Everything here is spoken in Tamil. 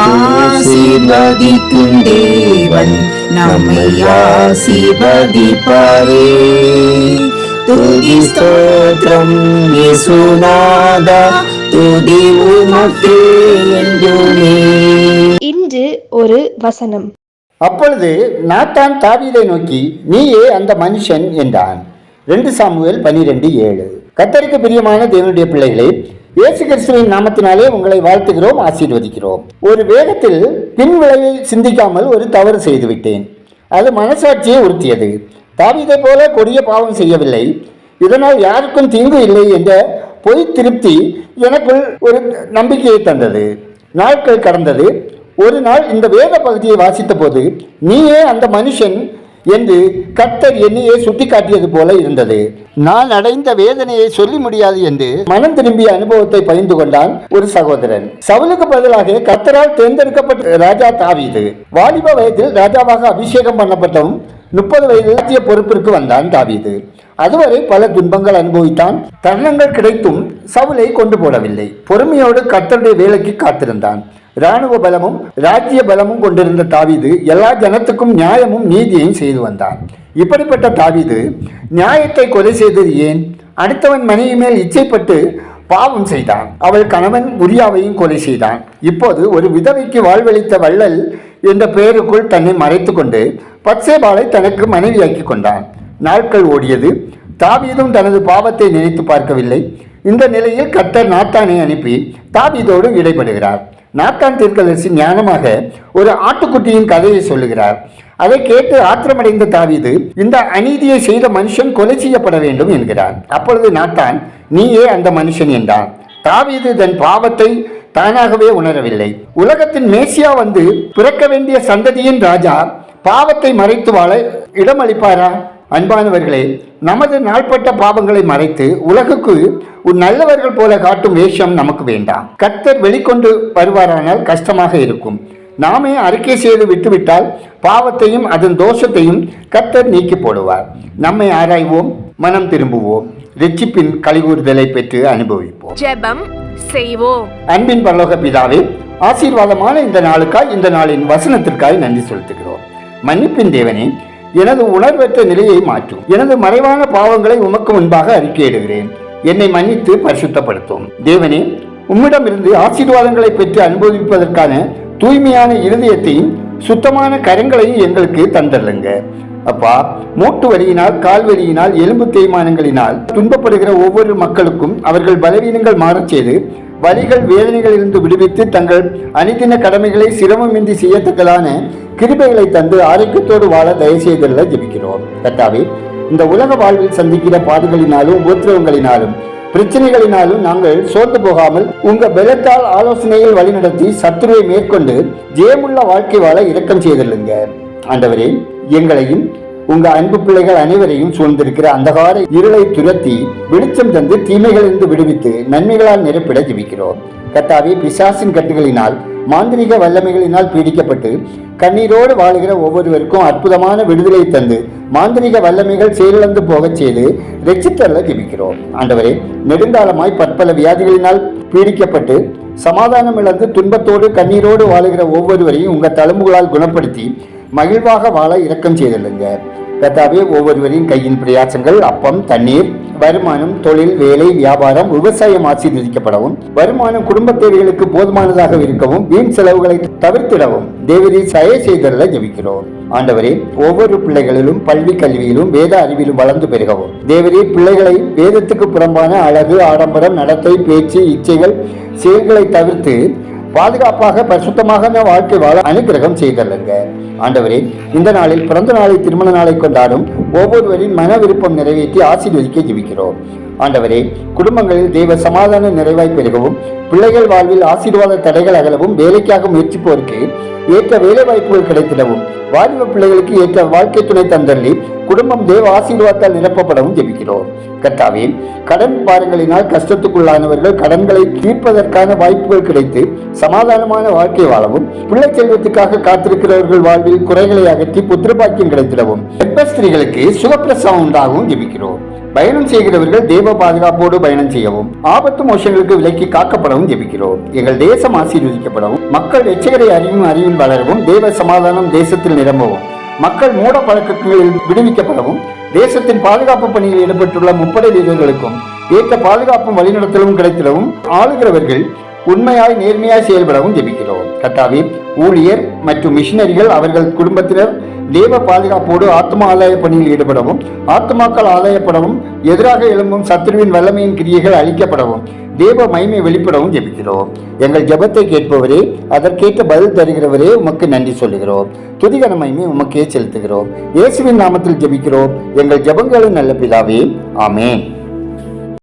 ஆசீர்வதிக்கும் தேவன் நம்மை ஆசீர்வதிப்பாரே. துதி ஸ்தோத்திரம் இயேசுநாதா துதி உமக்கே என்றுமே. இன்று ஒரு வசனம். அப்பொழுது நாத்தான் தாவீதை நோக்கி நீயே அந்த மனுஷன் என்றான். ரெண்டு சாமுவேல் பனிரெண்டு ஏழு. கத்தருக்கு பிரியமான தேவனுடைய பிள்ளைகளே இயேசு கிறிஸ்துவின் நாமத்தினாலே உங்களை வாழ்த்துகிறோம் ஆசீர்வதிக்கிறோம். ஒரு வேகத்தில் பின் விளைவை சிந்திக்காமல் ஒரு தவறு செய்துவிட்டேன். அது மனசாட்சியை உறுத்தியது. தாவிதை போல கொடிய பாவம் செய்யவில்லை. இதனால் யாருக்கும் தீங்கு இல்லை என்ற பொய் திருப்தி எனக்குள் ஒரு நம்பிக்கையை தந்தது. நாட்கள் கடந்தது. ஒரு நாள் இந்த வேத பகுதியை வாசித்த போது நீயே அந்த மனுஷன் என்று கர்த்தர் என்னையே சுட்டிக்காட்டியது போல இருந்தது. நான் அடைந்த வேதனையை சொல்லி முடியாது என்று மனம் திரும்பிய அனுபவத்தை பகிர்ந்து கொண்டான் ஒரு சகோதரன். சவுலுக்கு பதிலாக கர்த்தரால் தேர்ந்தெடுக்கப்பட்ட ராஜா தாவீது. வாலிப வயதில் ராஜாவாக அபிஷேகம் பண்ணப்பட்டவும் முப்பது வயதில் ஆட்சிய பொறுப்பிற்கு வந்தான் தாவீது. அதுவரை பல துன்பங்கள் அனுபவித்தான். தருணங்கள் கிடைத்தும் சவுலை கொண்டு போடவில்லை. பொறுமையோடு கர்த்தருடைய வேலைக்கு காத்திருந்தான். இராணுவ பலமும் ராஜ்ய பலமும் கொண்டிருந்த தாவீது எல்லா ஜனத்துக்கும் நியாயமும் நீதியையும் செய்து வந்தான். இப்படிப்பட்ட தாவீது நியாயத்தை கொலை செய்தது ஏன்? அடுத்தவன் மனைவி மேல் இச்சைப்பட்டு பாவம் செய்தான். அவள் கணவன் உரியாவையும் கொலை செய்தான். இப்போது ஒரு விதவைக்கு வாழ்வளித்த வள்ளல் என்ற பெயருக்குள் தன்னை மறைத்து கொண்டு பத்சேபாலை தனக்கு மனைவியாக்கி கொண்டான். நாட்கள் ஓடியது. தாவீதும் தனது பாவத்தை நினைத்து பார்க்கவில்லை. இந்த நிலையில் கர்த்தர் நாத்தானை அனுப்பி தாவீதோடு இடைபடுகிறார். நாத்தான் தீர்க்கதரிசி ஞானமாக ஒரு ஆட்டுக்குட்டியின் கதையை சொல்லுகிறார். அதை கேட்டு ஆத்திரமடைந்த தாவீது இந்த அநீதியை செய்த மனுஷன் கொலை செய்யப்பட வேண்டும் என்கிறார் அப்பொழுது நாத்தான் நீயே அந்த மனுஷன்? என்றான். தாவீது தன் பாவத்தை தானாகவே உணரவில்லை. உலகத்தின் மேசியா வந்து பிறக்க வேண்டிய சந்ததியின் ராஜா பாவத்தை மறைத்து வாழ இடமளிப்பாரா? அன்பானவர்களே நமது நாள்பட்ட பாவங்களை மறைத்து உலகுக்கு ஒரு நல்லவர்கள் போல காட்டும் வேஷம் நமக்கு வேண்டாம். கர்த்தர் வெளிக்கொண்டு வருவாரானால் கஷ்டமாக இருக்கும். நாமே அறிக்கை செய்து விட்டுவிட்டால் பாவத்தையும் அதன் தோஷத்தையும் கர்த்தர் நீக்கி போடுவார். நம்மை ஆராய்வோம் மனம் திரும்புவோம். ரிச்சிப்பின் கழிவுறுதலை பெற்று அனுபவிப்போம். ஜெபம் செய்வோம். அன்பின் பரலோக பிதாவே ஆசீர்வாதமான இந்த நாளுக்காய் இந்த நாளின் வசனத்திற்காய் நன்றி செலுத்துகிறோம். மன்னிப்பின் தேவனே எனது உணர்வற்ற நிலையை மாற்றும். எனது மறைவான பாவங்களை உமக்கு முன்பாக அறிக்கையிடுகிறேன். என்னை மன்னித்து பரிசுத்தப்படுத்தும். தேவனே உம்மிடமிருந்து ஆசீர்வாதங்களை பெற்று அனுபவிப்பதற்கான தூய்மையான இருதயத்தையும் சுத்தமான கரங்களையும் எங்களுக்கு தந்தருளுங்க. அப்பா மூட்டு வலியினால் கால் வலியினால் எலும்பு தேய்மானங்களினால் துன்பப்படுகிற ஒவ்வொரு மக்களுக்கும் அவர்கள் பலவீனங்கள் மாறச் செய்து வலிகள் வேதனைகளிலிருந்து விடுவித்து தங்கள் அனிதின கடமைகளை சிரமமின்றி செய்யத்தக்கதான கிருபைகளை தந்து ஆரோக்கியத்தோடு வாழ தயவு செய்துள்ள ஜெபிக்கிறோம். கத்தாவே இந்த உலக வாழ்வில் சந்திக்கிற பாடுகளினாலும் உபத்திரவங்களினாலும் பிரச்சனைகளினாலும் நாங்கள் சோர்ந்து போகாமல் உங்க பலத்தால் ஆலோசனையில் வழிநடத்தி சத்துருவை மேற்கொண்டு ஜெயமுள்ள வாழ்க்கை வாழ இரக்கம் செய்தல்லுங்க ஆண்டவரே எங்களையும் உங்க அன்பு பிள்ளைகள் அனைவரையும் சூழ்ந்திருக்கிற அந்தகார இருளை துரத்தி வெளிச்சம் தந்து தீமைகளிலிருந்து விடுவித்து நன்மைகளால் நிரப்பிட ஜெபிக்கிறோம். கத்தாவே பிசாசின் கட்டுகளினால் மாந்திரிக வல்லமைகளினால் பீடிக்கப்பட்டு கண்ணீரோடு வாழுகிற ஒவ்வொருவருக்கும் அற்புதமான விடுதலை தந்து மாந்திரிக வல்லமைகள் செயலிழந்து போகச் செய்து ரெச்சித்தரில் ஜெபிக்கிறோம். ஆண்டவரே நெடுங்காலமாய் பற்பல வியாதிகளினால் பீடிக்கப்பட்டு சமாதானம் இழந்து துன்பத்தோடு கண்ணீரோடு வாழுகிற ஒவ்வொருவரையும் உங்கள் தழும்புகளால் குணப்படுத்தி மகிழ்வாக வாழ இரக்கம் செய்துள்ளுங்க. கத்தாவே ஒவ்வொருவரின் கையின் பிரயாசங்கள் அப்பம் தண்ணீர் வருமானம் தொழில் வேலை வியாபாரம் விவசாயம் ஆசீர்வதிக்கப்படவும் வருமானம் குடும்ப தேவைகளுக்கு போதுமானதாக இருக்கவும் வீண் செலவுகளை தவிர்த்திடவும் தேவதி சய செய்தல ஜபிக்கிறோம். ஆண்டவரே ஒவ்வொரு பிள்ளைகளிலும் பள்ளி கல்வியிலும் வேத அறிவிலும் வளர்ந்து பெருகவும். தேவரே பிள்ளைகளை வேதத்துக்கு புறம்பான அழகு ஆடம்பரம் நடத்தை பேச்சு இச்சைகள் செயல்களை தவிர்த்து பாதுகாப்பாக பரிசுத்தமாக வாழ்க்கை வாழ அனுகிரகம் செய்தல்லுங்க ஆண்டவரே இந்த நாளில் பிறந்த நாளை திருமண நாளை கொண்டாடும் ஒவ்வொருவரின் மன விருப்பம் நிறைவேற்றி ஆசீர்வதிக்க ஜிபிக்கிறோம். ஆண்டவரே குடும்பங்களில் தெய்வ சமாதான நிறைவாய் பெருகவும் பிள்ளைகள் வாழ்வில் ஆசீர்வாத தடைகள் அகலவும் வேலைக்காக முயற்சிப்போருக்கு ஏற்ற வேலை வாய்ப்புகள் கிடைத்திடவும் வாலிப பிள்ளைகளுக்கு ஏற்ற வாழ்க்கை துணை தந்தள்ளி குடும்பம் தேவ ஆசீர்வாதத்தால் நிரப்பப்படவும் ஜெபிக்கிறோம். கர்த்தாவே கடன் பாரங்களினால் கஷ்டத்துக்குள்ளானவர்கள் கடன்களை தீர்ப்பதற்கான வாய்ப்புகள் கிடைத்து சமாதானமான வாழ்க்கை வாழவும் பிள்ளை செல்வத்துக்காக காத்திருக்கிறவர்கள் வாழ்வில் குறைகளை அகற்றி புத்திரபாக்கியம் கிடைத்திடவும் கர்ப்பஸ்திரிகளுக்கு சுகப்பிரசவம் உண்டாகவும் ஜெபிக்கிறோம். பயணம் செய்கிறவர்கள் தேவ பாதுகாப்போடு பயணம் செய்யவும் ஆபத்து மோசங்களுக்கு விலக்கி காக்கப்படவும் ஜெபிக்கிறோம். எங்கள் தேசம் ஆசீர்வதிக்கப்படவும் மக்கள் எச்சகரை அறிவும் அறிவில் வளரவும் தேவ சமாதானம் தேசத்தில் நிரம்பவும் மக்கள் மூட பழக்கங்களில் விடுவிக்கப்படவும் தேசத்தின் பாதுகாப்பு பணியில் ஈடுபட்டுள்ள முப்படை வீரர்களுக்கும் ஏற்ற பாதுகாப்பும் வழிநடத்தலும் கிடைத்திடவும் ஆளுகிறவர்கள் உண்மையாய் நேர்மையாய் செயல்படவும் ஜெபிக்கிறோம். கர்த்தாவே ஊழியர் மற்றும் மிஷினரிகள் அவர்கள் குடும்பத்தினர் தேவ பாதுகாப்போடு ஆத்மா ஆலய பணியில் ஈடுபடவும் ஆத்மாக்கள் ஆலயப்படவும் எதிராக எழும்பும் சத்ருவின் வல்லமையின் கிரியைகள் அழிக்கப்படவும் தேவ மகிமை வெளிப்படவும் ஜெபிக்கிறோம். எங்கள் ஜெபத்தை கேட்பவரே அதற்கேற்ற பதில் தருகிறவரே உமக்கு நன்றி சொல்லுகிறோம். துதிகன மகிமை உமக்கே செலுத்துகிறோம். இயேசுவின் நாமத்தில் ஜெபிக்கிறோம். எங்கள் ஜெபங்களும் நல்ல பிதாவே ஆமேன்.